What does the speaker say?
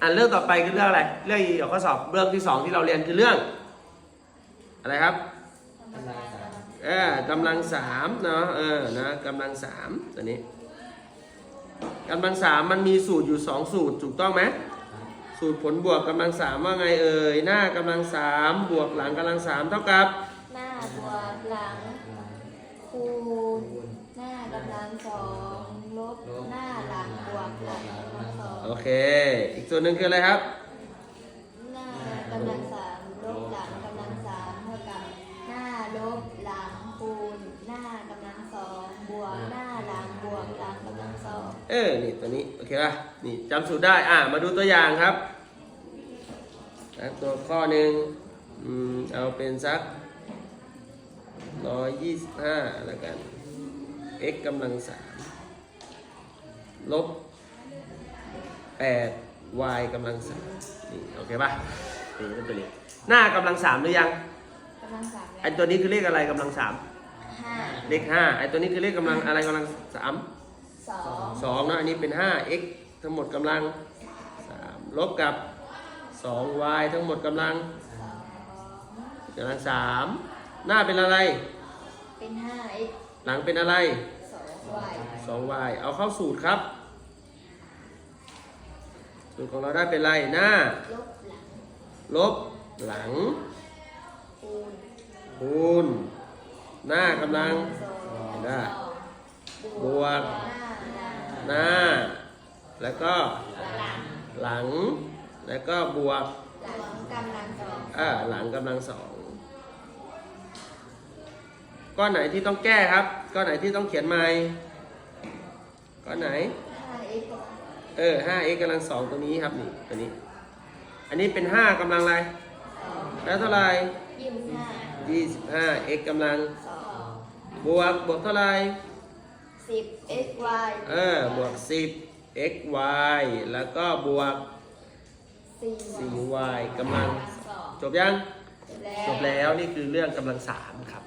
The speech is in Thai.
อ่านเรื่องต่อไปคือเรื่องอะไร เรื่องเดี๋ยวข้อสอบเรื่องที่สองที่เราเรียนคือเรื่อง อะไรครับกำลังสามเออกำลังสามเนาะเออนะกำลังสามตัวนี้กำลังสามมันมีสูตรอยู่สองสูตรถูกต้องไหมสูตรผลบวกกำลังสามว่าไงเอ่ยหน้ากำลังสามบวกหลังกำลังสามเท่ากับ หน้าบวกหลังคูณหน้ากำลังสองลบหน้าหลังบวกหลัง โอเค อีกส่วนหนึ่งคืออะไรครับ หน้ากำลังสามลบหลังกำลังสามเท่ากับหน้าลบหลังคูณหน้ากำลังสองบวกหน้าหลังบวกหลังกำลังสองเออ นี่ตัวนี้ โอเคป่ะ นี่จำสูตรได้ อะ มาดูตัวอย่างครับนะตัวข้อหนึ่งอืมเอาเป็นสักร้อยยี่สิบห้าแล้วกัน x กำลังสามลบ แปด y กำลังสามนี่โอเคป่ะนี่เป็นตัวนี้หน้ากำลังสามหรือยังกำลังสามไอตัวนี้คือเลขอะไรกำลังสามห้าเลขห้าไอตัวนี้คือเลขกำลังอะไรกำลังสาม สองสองนะอันนี้เป็น5 x ทั้งหมดกำลัง3ลบกับ2 y ทั้งหมดกำลังสองกำลัง3หน้าเป็นอะไร เป็นห้า x หลังเป็นอะไรสอง y 2 y เอาเข้าสูตรครับ สูตรของเราได้เป็นอะไรหน้า ลบหลังลบหลัง คูณคูณ หน้ากำลัง สองได้ สองบวกหน้าหลังหน้า แล้วก็หลังหลัง แล้วก็บวก หลังกำลังสองอ่าหลังกำลังสองก้อนไหนที่ต้องแก้ครับ ก้อนไหนที่ต้องเขียนใหม่ ก้อนไหน ห้า x เออ 5x กำลังสองตัวนี้ครับนี่ตัวนี้ อันนี้เป็น 5กำลังอะไรสองแล้วเท่าไหร่ยี่สิบห้า 25x กำลังสองบวกบวกเท่าไหร่สิบ x y เออบวก 10 xy แล้วก็บวก สี่ 4y กำลัง สองจบยังแล้วจบแล้ว นี่คือเรื่องกำลังสามครับ